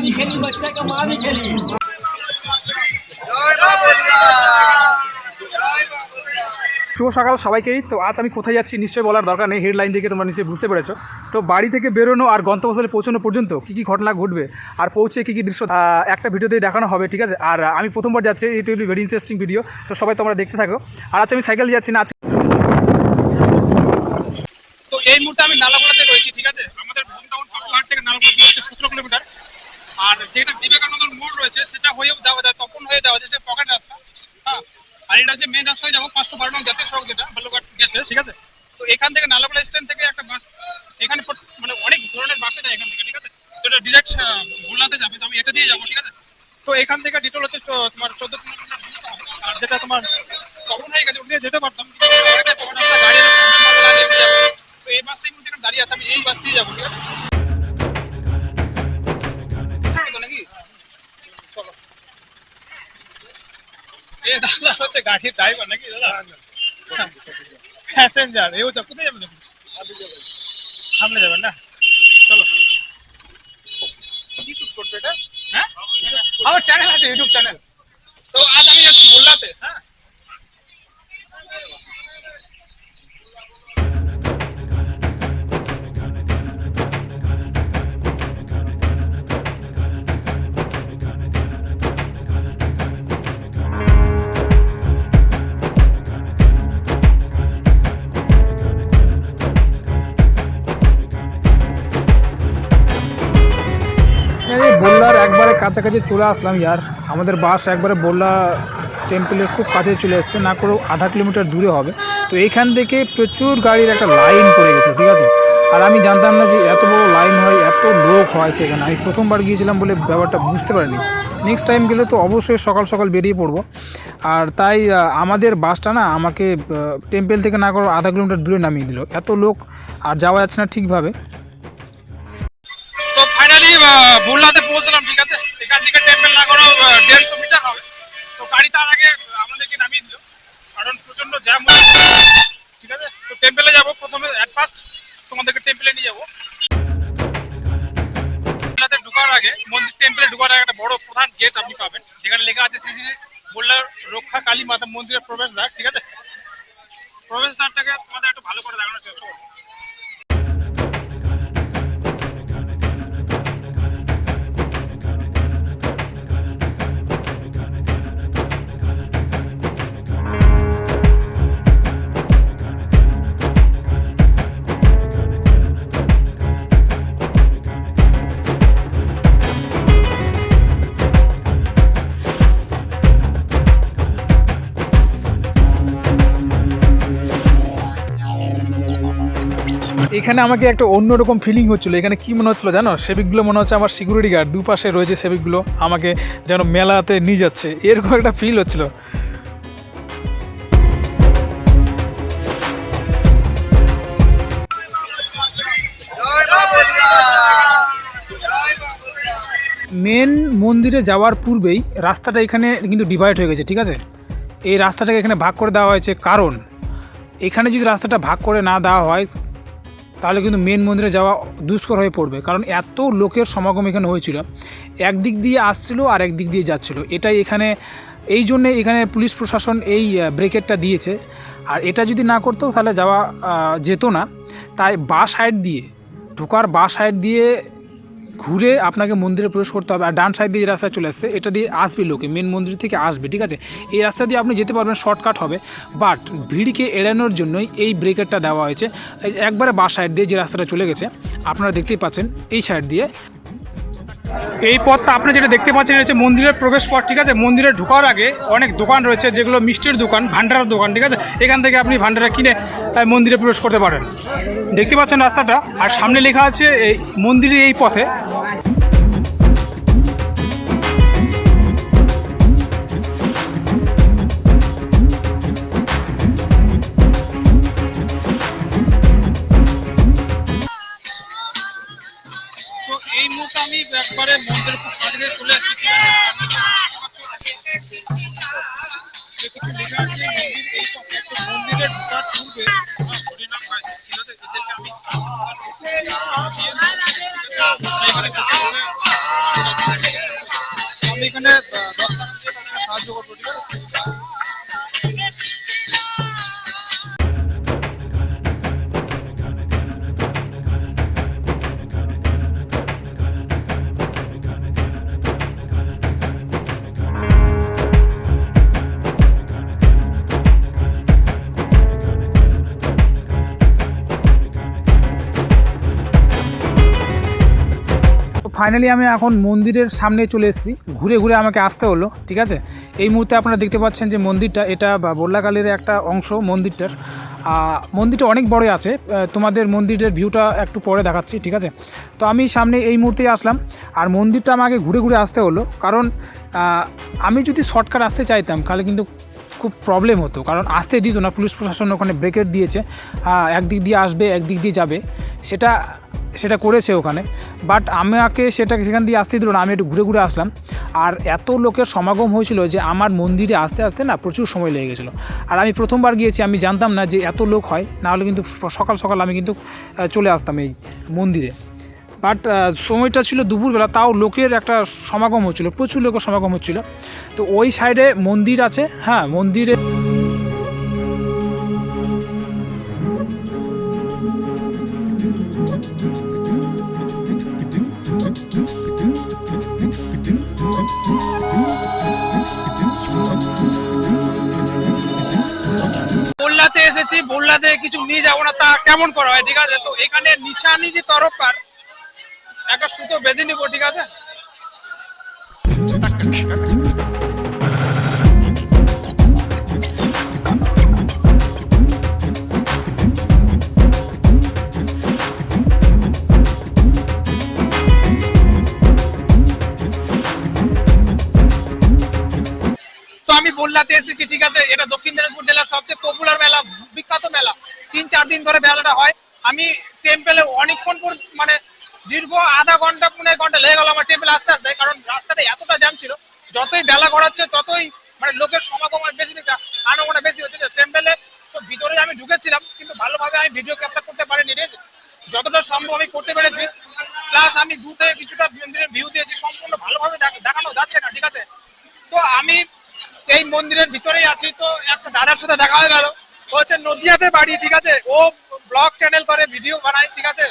नहीं खेली बच्चे का माँ भी खेली শুভ সকাল সবাইকেই তো আজ আমি কোথায় যাচ্ছি নিশ্চয়ই বলার দরকার নেই হেডলাইন দেখে তোমরা নিশ্চয়ই বুঝতে পেরেছো তো বাড়ি থেকে বেরোনো আর গন্তব্যস্থলে পৌঁছানো পর্যন্ত কী কী ঘটনা ঘটবে আর পৌঁছে কী কী দৃশ্য আহ, একটা ভিডিওতেই দেখানো হবে ঠিক আছে আর আমি প্রথমবার যাচ্ছি it will be very interesting video তো সবাই তোমরা দেখতে থাকো আর আজ আমি সাইকেল যাচ্ছি না আজকে তো এই মুহূর্তে আমি নালাগোড়াতে রয়েছি ঠিক আছে আমাদের হোম টাউন পাকুয়াহাট থেকে নালাগোড়া দূর হচ্ছে সতেরো কিলোমিটার আর যেটা বিবেকানন্দ মোড় রয়েছে, সেটা হয়েও যাওয়া যায়, তখন হয়ে যাওয়া যায় যেটা পকেট রাস্তা হ্যাঁ? আর এটা হচ্ছে মেন রাস্তায় যাব, পাঁচশো বারো নং জাতীয় সড়ক যেটা বালুঘাট গেছে, ঠিক আছে? তো এখান থেকে নালাগোড়া স্ট্যান্ড থেকে একটা বাস, এখানে মানে অনেক ধরনের বাসে যায় এখান থেকে, ঠিক আছে? এটা ডিরেক্ট ভোলাতে যাবে, তো আমি এটা দিয়ে যাব, ঠিক আছে? তো এখান থেকে ডিটোল হচ্ছে তোমার চোদ্দ কিলোমিটার আর যেটা তোমার তখন হয়ে গেছে ওদিকে যেতে পারতাম। তো এই বাসটা এই মুহূর্তে দাঁড়িয়ে আছে, আমি এই বাস দিয়ে যাব, ঠিক আছে? এ দাদা হচ্ছে গাড়ির ড্রাইভার নাকি দাদা? প্যাসেঞ্জার এ হচ্ছে কোথায় যাবেন সামনে যাবেন। না? চলো। কি শুট করছ এটা? হ্যাঁ? আমার চ্যানেল আছে ইউটিউব চ্যানেল তো আজ আমি যাচ্ছি মোল্লাতে হ্যাঁ? কাছাকাছি চলে আসলাম ইয়ার। আমাদের বাস একবারে বললা টেম্পলের খুব কাছে চলে এসছে, না করেও আধা কিলোমিটার দূরে হবে। তো এইখান থেকে প্রচুর গাড়ির একটা লাইন পড়ে গেছে, ঠিক আছে? আর আমি জানতাম না যে এত বড় লাইন হয়, এত লোক হয় সেখানে। আমি প্রথমবার গিয়েছিলাম বলে ব্যাপারটা বুঝতে পারিনি। নেক্সট টাইম গেলে তো অবশ্যই সকাল সকাল বেরিয়ে পড়ব। আর তাই আমাদের বাসটা না আমাকে টেম্পেল থেকে না করে আধা কিলোমিটার দূরে নামিয়ে দিল। এত লোক, আর যাওয়া যাচ্ছে না ঠিকভাবে। তো ফাইনালি বুল্লাতে পৌঁছলাম, ঠিক আছে? এখান থেকে টেম্পল না করেও দেড়শো মিটার হবে। তো গাড়ি তার আগে আমাদেরকে নামিয়ে দিল। কারণ প্রচণ্ড জ্যাম ঠিক আছে? তো টেম্পলে যাব প্রথমে অ্যাট ফার্স্ট তোমাদেরকে টেম্পলে নিয়ে যাব। ঢোকার আগে, মন্দির টেম্পলে ঢোকার আগে একটা বড় প্রধান গেট আপনি পাবেন। যেখানে লেখা আছে শ্রী শ্রী বললার মাতা মন্দিরের প্রবেশদ্বার, ঠিক আছে? প্রবেশদ্বারটাকে তোমাদের একটু ভালো করে দেখানোর চেষ্টা করব। এখানে আমাকে একটা অন্যরকম ফিলিং হচ্ছিল। এখানে কি মনে হচ্ছিল জানো? সেবিকগুলো মনে হচ্ছে আমার সিকিউরিটি গার্ড দুপাশে রয়েছে সেবিকগুলো, আমাকে যেন মেলাতে নিয়ে যাচ্ছে। এরকম একটা ফিল হচ্ছিল। মেন মন্দিরে যাওয়ার পূর্বেই রাস্তাটা এখানে কিন্তু ডিভাইড হয়ে গেছে, ঠিক আছে? এই রাস্তাটাকে এখানে ভাগ করে দেওয়া হয়েছে। কারণ, এখানে যদি রাস্তাটা ভাগ করে না দেওয়া হয় তাহলে কিন্তু মেন মন্দিরে যাওয়া দুষ্কর হয়ে পড়বে। কারণ এত লোকের সমাগম এখানে হয়েছিল। একদিক দিয়ে আসছিল আর একদিক দিয়ে যাচ্ছিল। এটাই এখানে, এই জন্যে এখানে পুলিশ প্রশাসন এই ব্রেকেটটা দিয়েছে। আর এটা যদি না করতো তাহলে যাওয়া যেত না। তাই বা সাইড দিয়ে, ঢোকার বা সাইড দিয়ে ঘুরে আপনাকে মন্দিরে প্রবেশ করতে হবে আর ডান সাইড দিয়ে যে রাস্তা চলে আসছে, এটা দিয়ে আসবে লোকে মেন মন্দির থেকে আসবে, ঠিক আছে? এই রাস্তা দিয়ে আপনি যেতে পারবেন শর্টকাট হবে বাট ভিড়কে এড়ানোর জন্যই এই ব্রেকারটা দেওয়া হয়েছে। একবারে বা সাইড দিয়ে যে রাস্তাটা চলে গেছে, আপনারা দেখতেই পাচ্ছেন, এই সাইড দিয়ে এই পথটা আপনি যেটা দেখতে পাচ্ছেন হচ্ছে মন্দিরের প্রবেশ পথ, ঠিক আছে? মন্দিরে ঢোকার আগে অনেক দোকান রয়েছে, যেগুলো মিষ্টির দোকান ভান্ডারের দোকান, ঠিক আছে? এখান থেকে আপনি ভান্ডারা কিনে মন্দিরে প্রবেশ করতে পারেন। দেখতে পাচ্ছেন রাস্তাটা, আর সামনে লেখা আছে, এই মন্দিরের এই পথে একবারে মন্দির কাছে চলে আসছি ফাইনালি আমি এখন মন্দিরের সামনে চলে এসেছি। ঘুরে ঘুরে আমাকে আসতে হলো, ঠিক আছে? এই মুহূর্তে আপনারা দেখতে পাচ্ছেন যে মন্দিরটা, এটা বা বল্লাকালীর একটা অংশ মন্দিরটার। মন্দিরটা অনেক বড় আছে। তোমাদের মন্দিরের ভিউটা একটু পরে দেখাচ্ছি, ঠিক আছে? তো আমি সামনে এই মুহূর্তেই আসলাম। আর মন্দিরটা আমাকে ঘুরে ঘুরে আসতে হলো। কারণ আমি যদি শর্টকাট আসতে চাইতাম, তাহলে কিন্তু খুব প্রবলেম হতো। কারণ আসতে দিত না, পুলিশ প্রশাসন ওখানে ব্রেকেট দিয়েছে। একদিক দিয়ে আসবে, একদিক দিয়ে যাবে। সেটা সেটা করেছে ওখানে। বাট আমাকে সেটা সেখান দিয়ে আসতে দিল না, আমি একটু ঘুরে ঘুরে আসলাম। আর এত লোকের সমাগম হয়েছিল যে আমার মন্দিরে আসতে আসতে না প্রচুর সময় লেগে গেছিল। আর আমি প্রথমবার গিয়েছি, আমি জানতাম না যে এত লোক হয়। নাহলে কিন্তু সকাল সকাল আমি কিন্তু চলে আসতাম এই মন্দিরে। বাট সময়টা ছিল দুপুরবেলা, তাও লোকের একটা সমাগম হচ্ছিল, প্রচুর লোকের সমাগম হচ্ছিল। তো ওই সাইডে মন্দির আছে হ্যাঁ মন্দিরে এসেছি বললাতে কিছু নিয়ে যাব না, তা কেমন করা হয়? ঠিক আছে, তো এখানে নিশানিজি তরফকার একটা সুতো বেঁধে নিবো, ঠিক আছে? আমি বললাতে এসেছি, ঠিক আছে? এটা দক্ষিণ দিনাজপুর জেলার সবচেয়ে পপুলার মেলা, বিখ্যাত মেলা। তিন, চার দিন ধরে মেলাটা হয়। আমি টেম্পেলে অনেকক্ষণ মানে দীর্ঘ আধা ঘণ্টা পনেরো ঘণ্টা লেগে গেল আমার টেম্পেল আসতে আসতে, কারণ রাস্তাটা এতটা জ্যাম ছিল, যতই বেলা গড়াচ্ছে, ততই মানে লোকের সমাগম বেশি নিচ্ছে আনাগোনা বেশি হচ্ছে। টেম্পেলে তো ভিতরে আমি ঢুকেছিলাম, কিন্তু ভালোভাবে আমি ভিডিও ক্যাপচার করতে পারিনি, ঠিক যতটা সম্ভব আমি করতে পেরেছি। প্লাস আমি দূর থেকে কিছুটা মন্দিরের ভিউ দিয়েছি, সম্পূর্ণ ভালোভাবে দেখ- দেখানো যাচ্ছে না, ঠিক আছে? তো আমি এই মন্দিরের ভিতরেই আছি, তো একটা দাদার সাথে দেখা হয়ে গেল। ও হচ্ছে নদিয়াতে বাড়ি, ঠিক আছে? ও ব্লগ চ্যানেল করে ভিডিও বানায়, ঠিক আছে?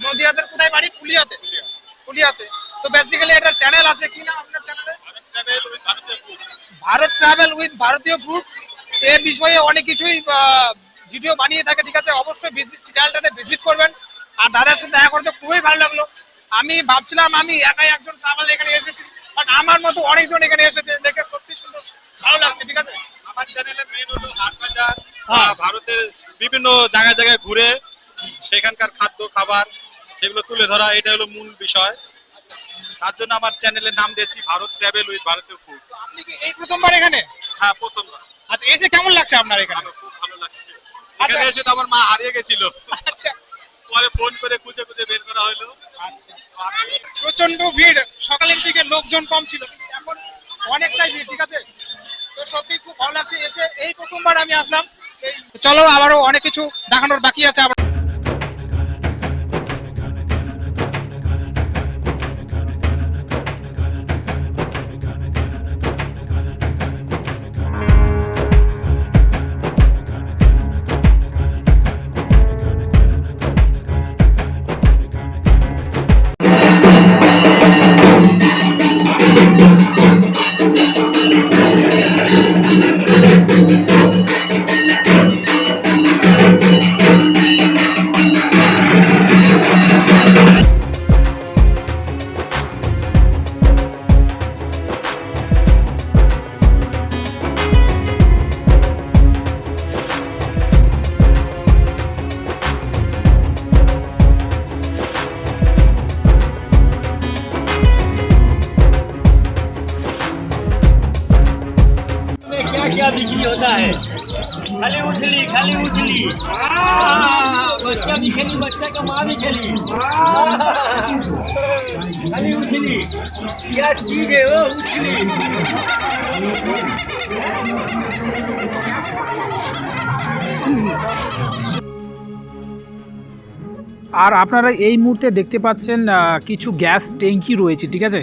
নদিয়াতে কোথায় বাড়ি? পুলিয়াতে। পুলিয়াতে। তো বেসিক্যালি একটা চ্যানেল আছে কি না আপনার চ্যানেলে Bharat travel with Bharatiya food এ বিষয়ে অনেক কিছুই ভিডিও বানিয়ে থাকে ঠিক আছে? অবশ্যই চ্যানেলটাতে ভিজিট করবেন। আর দাদার সাথে দেখা করতে খুবই ভালো লাগল। আমি ভাবছিলাম আমি একাই একজন ট্রাভেল এখানে এসেছি। বাট আমার মতো অনেকজন এখানে এসেছে দেখে সত্যি সুন্দর ভালো লাগছে ঠিক আছে? আমার চ্যানেলে মেন হলো হাট বাজার ভারতের বিভিন্ন জায়গায় জায়গায় ঘুরে সেখানকার খাদ্য খাবার সেগুলো তুলে ধরা এটা হলো মূল বিষয়। তার জন্য আমার চ্যানেলের নাম দিয়েছি Bharat travel with Bharatiya food আপনি কি এই প্রথমবার এখানে? হ্যাঁ প্রথমবার। আচ্ছা এসে কেমন লাগছে আপনার এখানে? খুব ভালো লাগছে। এখানে এসে তো আমার মা হারিয়ে গেছিল। আচ্ছা। পরে ফোন করে খুঁজে খুঁজে বের করা হলো। আচ্ছা। প্রচণ্ড ভিড় সকালের দিকে লোকজন কম ছিল। এখন অনেকটাই ভিড় ঠিক আছে? তো সত্যি খুব ভালো লাগছে। এসে এই প্রথমবার আমি আসলাম। চলো আবারও অনেক কিছু দেখানোর বাকি আছে क्या चीज है वो उछली আর আপনারা এই মুহূর্তে দেখতে পাচ্ছেন আহ, কিছু গ্যাস ট্যাঙ্কি রয়েছে ঠিক আছে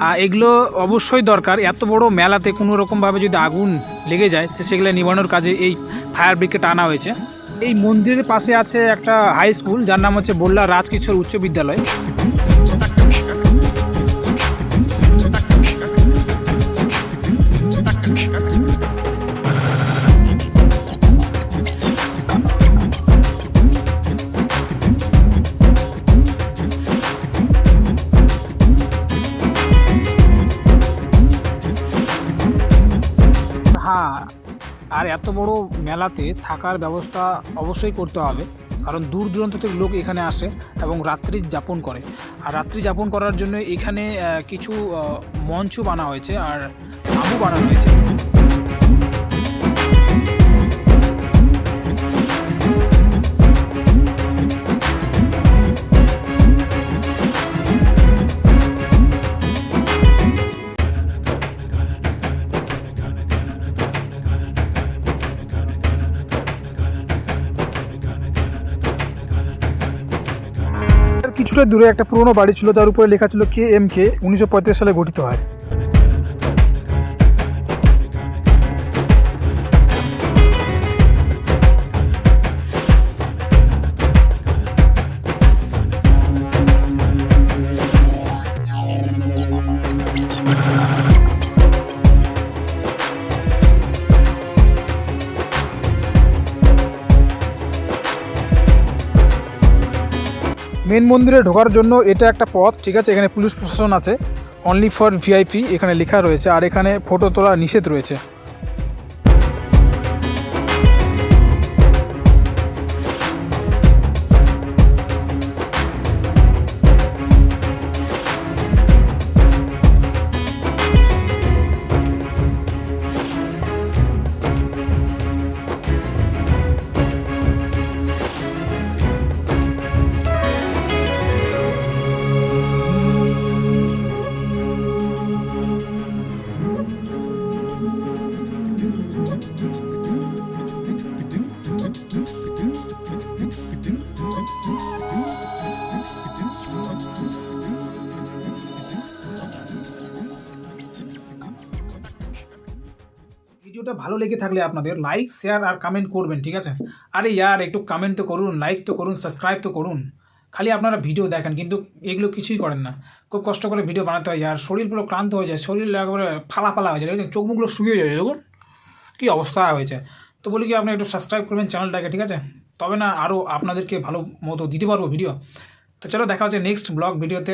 আর এগুলো অবশ্যই দরকার এত বড় মেলাতে কোনো রকমভাবে যদি আগুন লেগে যায় তো সেগুলো নিবানোর কাজে এই ফায়ার ব্রিগেড আনা হয়েছে এই মন্দিরের পাশে আছে একটা হাই স্কুল যার নাম হচ্ছে বল্লা রাজকিশোর উচ্চ বিদ্যালয় আর এত বড় মেলাতে থাকার ব্যবস্থা অবশ্যই করতে হবে, কারণ দূর দূরান্ত থেকে লোক এখানে আসে এবং রাত্রি যাপন করে। আর রাত্রি যাপন করার জন্য এখানে কিছু মঞ্চ বানা হয়েছে আর তাঁবু বানানো হয়েছে। দূরে একটা পুরনো বাড়ি ছিল তার উপরে লেখা ছিল কে এম কে, উনিশশো পঁয়ত্রিশ সালে গঠিত হয়। মেন মন্দিরে ঢোকার জন্য এটা একটা পথ, ঠিক আছে? এখানে পুলিশ প্রশাসন আছে। অনলি ফর ভিআইপি এখানে লেখা রয়েছে। আর এখানে ফটো তোলা নিষেধ রয়েছে। ভিডিওটা ভালো লেগে থাকলে আপনাদের লাইক শেয়ার আর কমেন্ট করবেন, ঠিক আছে? আরে ইয়ার, একটু কমেন্ট তো করুন লাইক তো করুন সাবস্ক্রাইব তো করুন। খালি আপনারা ভিডিও দেখেন, কিন্তু এগুলো কিছুই করেন না। খুব কষ্ট করে ভিডিও বানাতে হয় আর শরীর পুরো ক্লান্ত হয়ে যায়, শরীর একেবারে ফালা ফালা হয়ে যায়, দেখেছেন? চোখ মুখগুলো শুকিয়ে যায়, দেখুন। কী অবস্থা হয়েছে। তো বলি কি, আপনি একটু সাবস্ক্রাইব করবেন চ্যানেলটাকে ঠিক আছে? তবে না আরও আপনাদেরকে ভালো মতো দিতে পারব ভিডিও তো চলো, দেখা হচ্ছে নেক্সট ব্লগ ভিডিওতে